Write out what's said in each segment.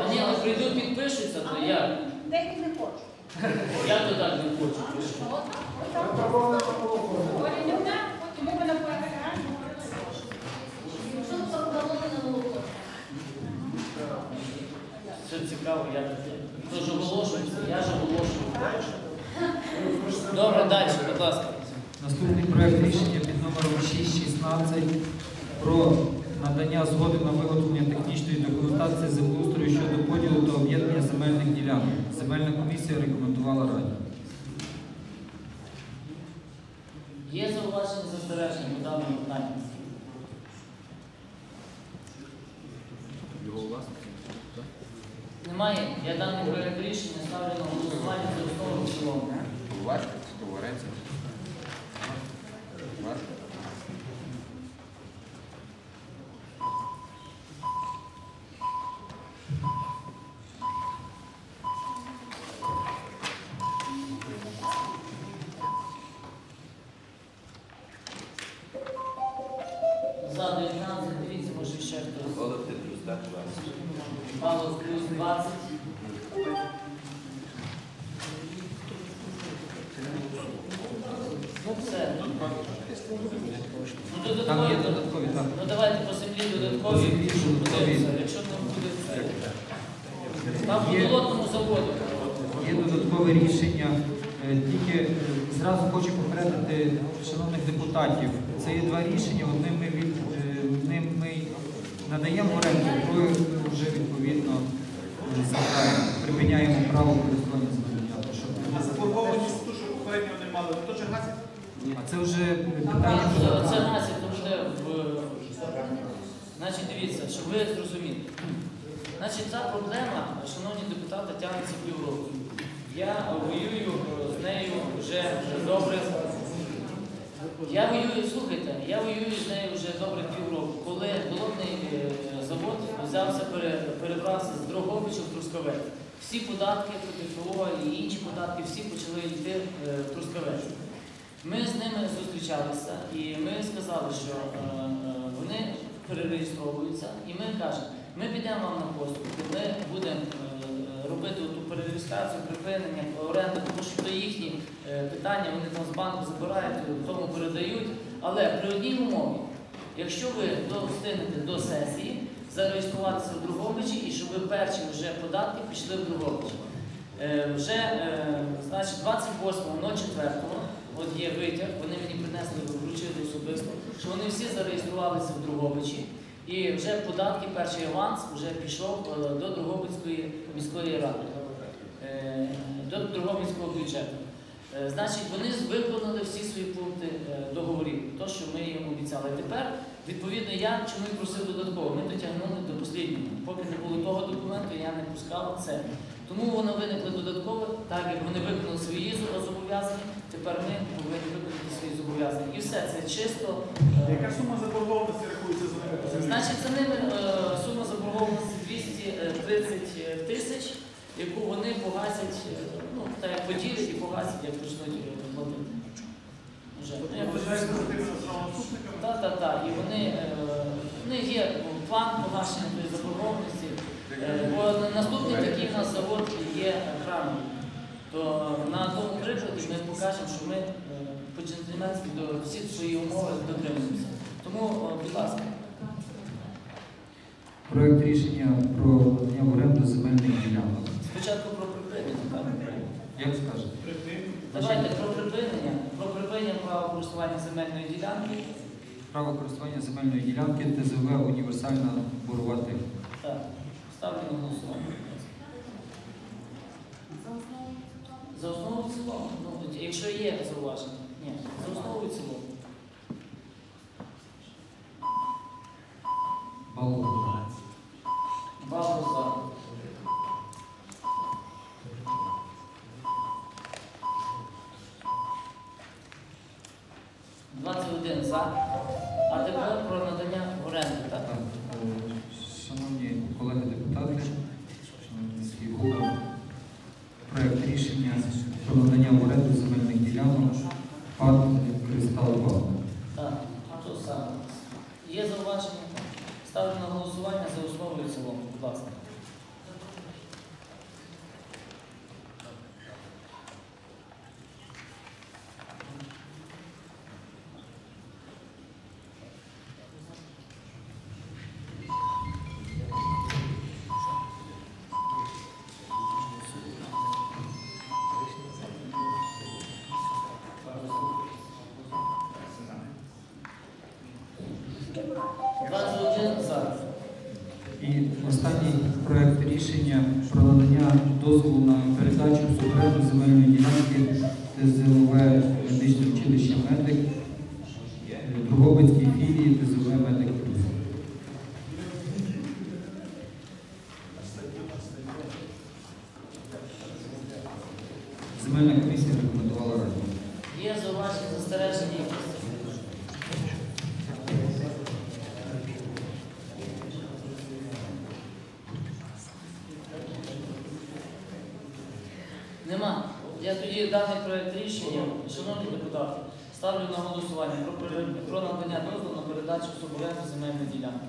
Та ні, ну прийдуть, підпишуться, то я. Деякі не хочуть. Я то так не хочу. не? Все цікаво, я Хто ж оголошується, я ж оголошую. Добре, далі, будь ласка. Наступний проект рішення під номером 616 про надання згоди на виготовлення технічної документації землеустрою щодо поділу та об'єднання земельних ділянок. Земельна комісія рекомендувала раді. Є зауваження застереження по даному питанню? Немає. Я даний проект рішення зразу хочу попередити шановних депутатів. Це є два рішення. Одним ми від е, одним ми надаємо оренду, другим ми вже відповідно е, припиняємо право користування. А заборгованість ту, що попередньо мали, вони теж гасять? А це вже питання Це це то вже в. Значить, дивіться, щоб ви зрозуміли. Значить, ця проблема, шановні депутати, тягнеться півроку. Я воюю нею вже добре. Я воюю, слухайте, я воюю з нею вже добре півроку. Коли болотний е, завод взявся, пере- перебрався з Дрогобича в Трускавець. Всі податки, ПТФО і інші податки, всі почали йти е, в Трускавець. Ми з ними зустрічалися і ми сказали, що е, вони перереєстровуються, і ми кажемо, ми підемо вам на поступки, ми будемо робити перереєстрацію, припинення, оренду, тому що то їхні е, питання, вони там з банку забирають, тому передають. Але при одній умові, якщо ви встигнете до сесії зареєструватися в Другобичі і щоб ви перші вже податки пішли в Другобичі. Е, Вже е, значить, 28.04 от є витяг, вони мені принесли, вручили особисто, що вони всі зареєструвалися в Другобичі, і вже податки, перший аванс вже пішов е, до Другобицької міської ради, е, до Другобицького бюджету. Е, Значить, вони виконали всі свої пункти е, договорів, то, що ми їм обіцяли. Тепер, відповідно, я чому і просив додатково, ми дотягнули до останнього. Поки не було того документу, я не пускав це. Тому воно виникло додатково, так як вони виконали свої зобов'язання, тепер ми повинні виконати свої зобов'язання. І все, це чисто. Яка сума заборгованості рахується за ними? Значить, за ними сума заборгованості 230 тисяч, яку вони погасять, е, ну, так як поділять і погасять, як почнуть платити. Ну, так, так, так. І вони, е, в них є план погашення тої заборгованості. Е, Бо наступний такий у нас завод є храмом. То на тому прикладі ми покажемо, що ми е, по-джентльменськи до всі свої умови дотримуємося. Тому, будь ласка. проект рішення про надання в оренду земельних ділянок. Спочатку про припинення, так? Як скажете? Давайте про припинення, про припинення права користування земельної ділянки. Право користування земельної ділянки ТЗВ універсальна борова техніка. Так, ставлю на голосування. За основу і цілому. Ну, якщо є зауваження. Ні, за основу і цілому. 21 за. І останній проєкт рішення про надання дозволу на передачу в земельної ділянки ТЗОВ медичне училище медик, Другобицькій філії ТЗОВ медик. Нема. Я тоді даний проект рішення, шановні депутати, ставлю на голосування про, про надання дозволу на передачу суборенду земельної ділянки.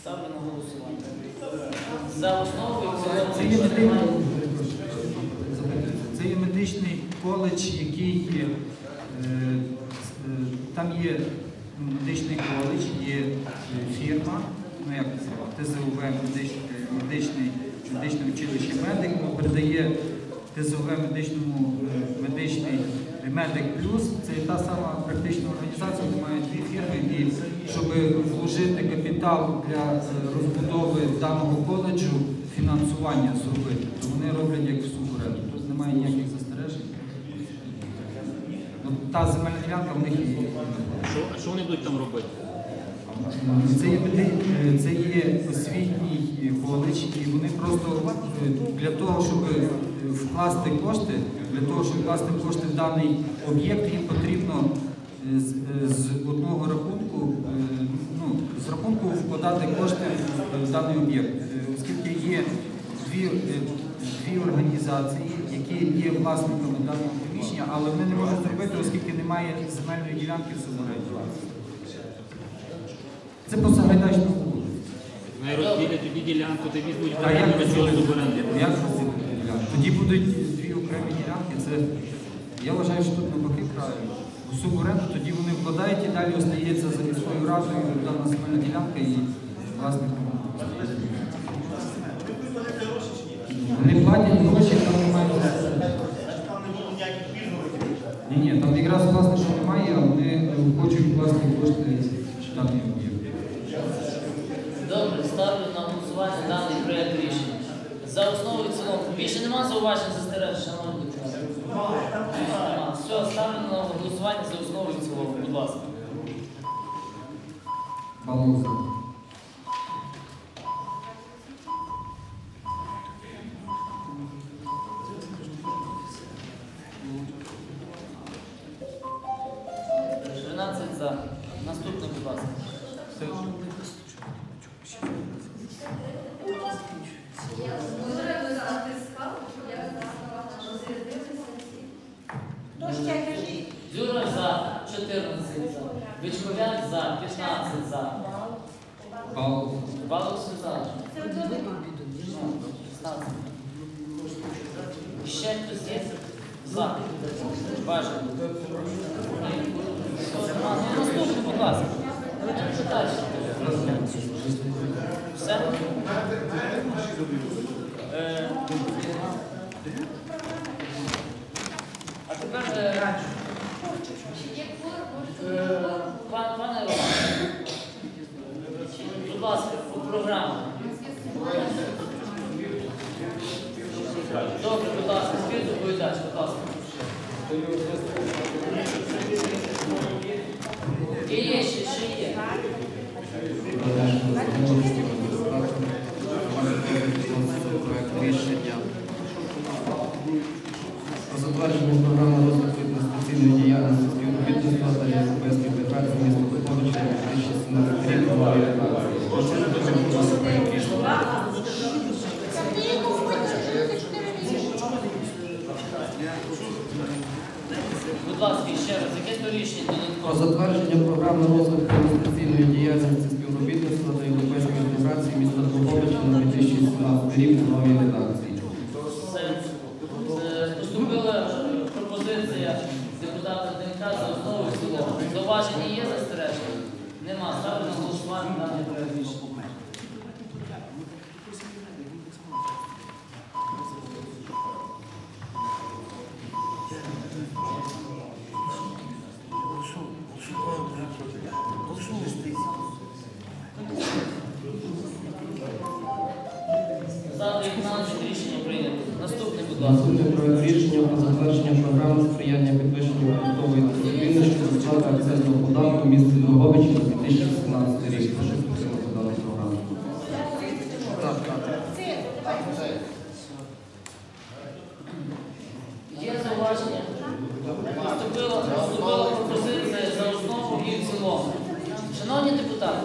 Ставлю на голосування. За основу і в цілому. Це є, медичний, немає- це є медичний коледж, який е, е, там є медичний коледж, є е, фірма, ну як це, ТЗУВ медичний, медичне училище медик, передає ТЗУВ медичному е, медичний медик плюс. Це та сама практична організація, де мають дві фірми, і щоб вложити капітал для е, розбудови даного коледжу, фінансування зробити, то вони роблять як в суборенду. Тут немає ніяких застережень. Ну, та земельна ділянка в них є. А що вони будуть там робити? Це є, е, це є освітній коледж, і вони просто для того, щоб вкласти кошти, для того, щоб вкласти кошти в даний об'єкт, їм потрібно е, з, е, з одного рахунку, е, ну, з рахунку вкладати кошти в даний об'єкт. Оскільки є дві, дві організації, які є власниками даного приміщення, але вони не можуть зробити, оскільки немає земельної ділянки в суборенді. Це по Сагайдачному вулиці. Розділять тобі ділянку, тобі візьмуть в оренду Тоді будуть дві окремі ділянки. Це я вважаю, що тут навпаки правильно. У суборенду тоді вони вкладають і далі остається за міською радою дана земельна ділянка і власник. Вони платять гроші, 办公室。Бажано. Наступне, будь ласка. Все? Е, А тепер, е, пане Романе, будь ласка, по програмі. Добре, будь ласка, співдоповідач, будь ласка. Є, ще, ще є. Проект рішення про затвердження програми розвитку інвестиційної діяльності співробітництва та європейської інтеграції міста Поповича 2017 рік нової редакції. Прошу підтримати проект рішення. Будь ласка, ще раз, яке то рішення Про затвердження програми розвитку інвестиційної діяльності співробітництва та європейської інтеграції міста Поповича на 2017 рік нової редакції. Будь проект рішення про затвердження програми сприяння підвищенню продуктової дисципліни щодо сплати акцизного податку місті Дрогобичі на 2017 рік. Прошу підтримати дану програму. Є зауваження? Поступила пропозиція за основу і в цілому. Шановні депутати,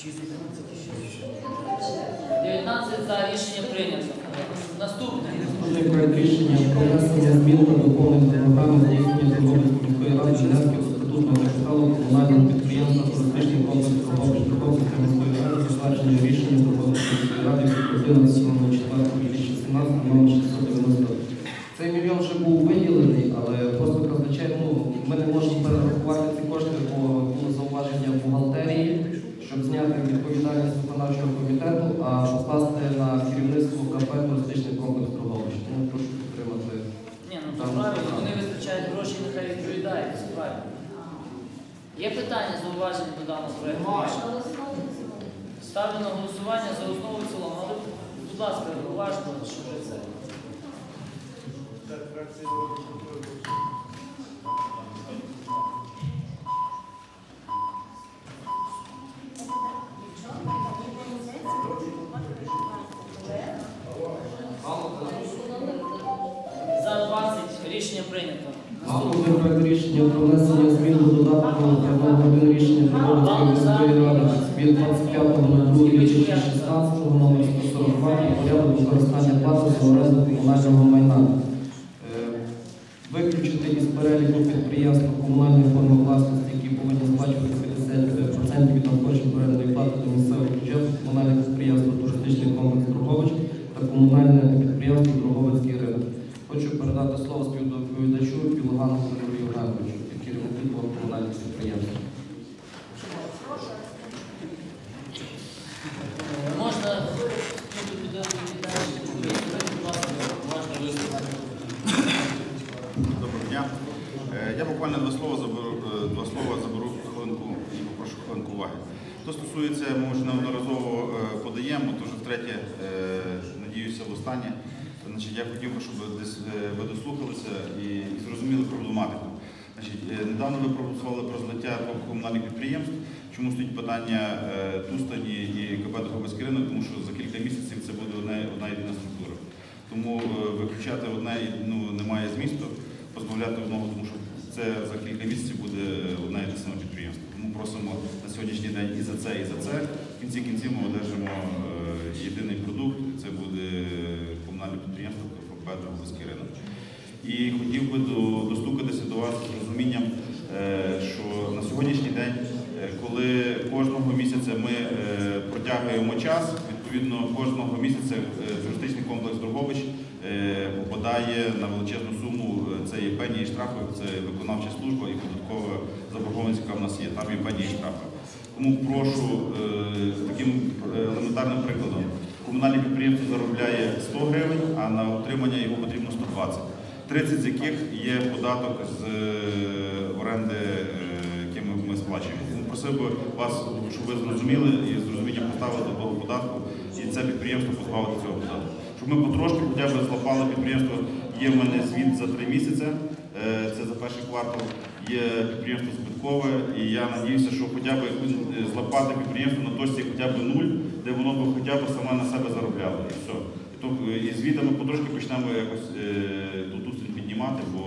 19 за рішення прийнято. Наступне. Наступний проект рішення про внесення змін та доповнення програми здійснення обов'язків міської ради Челянського статутного капіталу комунального підприємства туристичних покласти на керівництво КП туристичний комплекс Дрогобич. Тому прошу підтримати. Ні, ну правильно, вони визначають гроші, нехай відповідають. Це правильно. Є питання, зауваження до даного цілому. Ставлю на голосування за основу і в цілому. Але, будь ласка, уважно, що це. Рішення прийнято. Наступний проект рішення про внесення змін до додатку один рішення Дрогобицької міської ради від 25.02.2016 номер 142 про порядок використання плати за оренду комунального майна. Е, Виключити із переліку підприємств комунальної форми власності, які повинні сплачувати 50% від надходжень орендної плати до місцевого бюджету, комунальне підприємство туристичний комплекс Дрогович та комунальне підприємство ринок. Хочу передати слово співдоповідачу Білогану Федору Євгеновичу, керівнику двох комунальних підприємств. Можна ну, піде відповідати, будь ласка, уважно вислухати. Доброго дня. Е, Я буквально два слова заберу, е, два слова заберу хвилинку і попрошу хвилинку уваги. То стосується, ми вже неодноразово е, подаємо, то вже втретє, е, надіюся, в останнє. Значить, я хотів би, щоб десь е, ви дослухалися і зрозуміли проблематику. Значить, е, недавно ви проголосували про злиття комунальних підприємств. Чому стоїть питання е, Тустані і КП Дрогобицький ринок, тому що за кілька місяців це буде одна, одна єдина структура. Тому виключати одне ну, немає змісту, позбавляти одного, тому що це за кілька місяців буде одне і те саме підприємство. Тому просимо на сьогоднішній день і за це, і за це. В кінці кінців ми одержимо єдиний продукт, це буде комунальне підприємство КП Дрогобицький ринок. І хотів би до- достукатися до вас з розумінням, е, що на сьогоднішній день, е, коли кожного місяця ми е, протягуємо час, відповідно кожного місяця туристичний комплекс Дрогович е, попадає на величезну суму. Це є пені і штрафи, це виконавча служба і податкова заборгованість, яка в нас є. Там є пені і штрафи. Тому прошу таким елементарним прикладом. Комунальне підприємство заробляє 100 гривень, а на утримання його потрібно 120. 30 з яких є податок з е, оренди, е, який ми, сплачуємо. Тому просив би вас, щоб ви зрозуміли і з розумінням поставили до того податку і це підприємство позбавити цього податку. Щоб ми потрошки хоча б злапали підприємство. Є в мене звіт за три місяці, е, це за перший квартал. Є підприємство збиткове, і я надіюся, що хоча б злапати підприємство на точці хоча б нуль, де воно б хоча б саме на себе заробляло. І все. І, то, е, і звітами потрошки почнемо якось е, ту піднімати, бо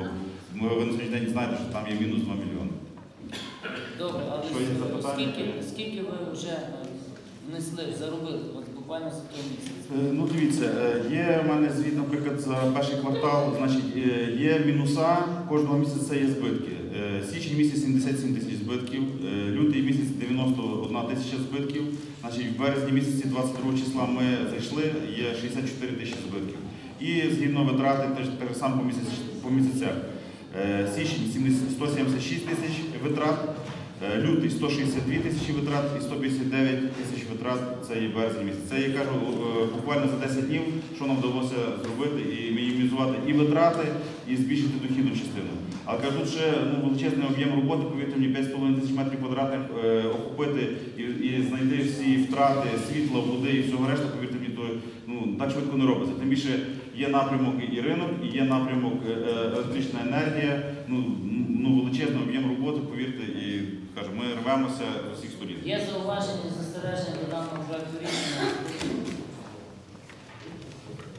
ми ви на сьогоднішній день знаєте, що там є мінус 2 мільйони. Добре, але Що є запитання? скільки, скільки ви вже е, внесли, заробили, от буквально за той місяць? Е, Ну, дивіться, е, є в мене звіт, наприклад, за перший квартал, значить, е, є мінуса, кожного місяця є збитки. Е, Січень місяць 77 тисяч збитків, е, лютий місяць 91 тисяча збитків, значить, в березні місяці 22 числа ми зайшли, є 64 тисячі збитків. І згідно витрати теж так по, місяцях. Е, Січень 176 тисяч витрат, лютий 162 тисячі витрат і 159 тисяч витрат це є березень місяць. Це я кажу е, буквально за 10 днів, що нам вдалося зробити і мінімізувати і витрати, і збільшити дохідну частину. Але кажу, тут ще ну, величезний об'єм роботи, повірте мені, 5,5 тисяч метрів квадратних е, охопити і, і знайти всі втрати світла, води і всього решта, повірте мені, то ну, так швидко не робиться. Тим більше є напрямок і ринок, і є напрямок е, е, електрична енергія, ну, ну величезний об'єм роботи, повірте, і кажу, ми рвемося з усіх сторін. Є зауваження застереження до даного проекту рішення.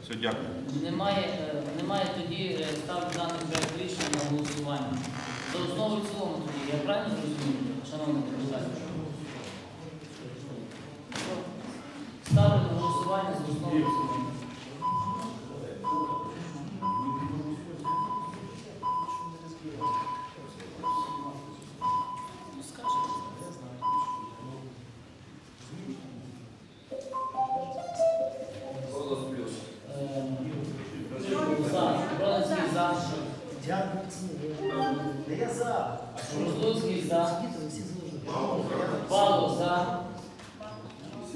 Все, дякую. Немає, е, немає тоді е, ставлю даний проект рішення на голосування. За основу і цілому тоді. Я правильно зрозумів, шановні депутати? Ставлю на голосування за основу і цілому.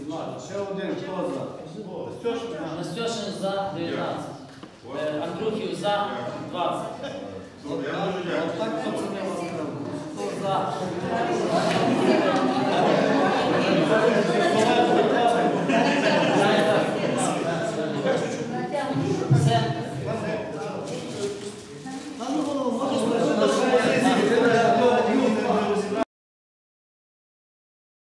16. Ще один, хто за? Настюшин за 19. Е, Андрухів за 20. Отак пацани вас Хто за?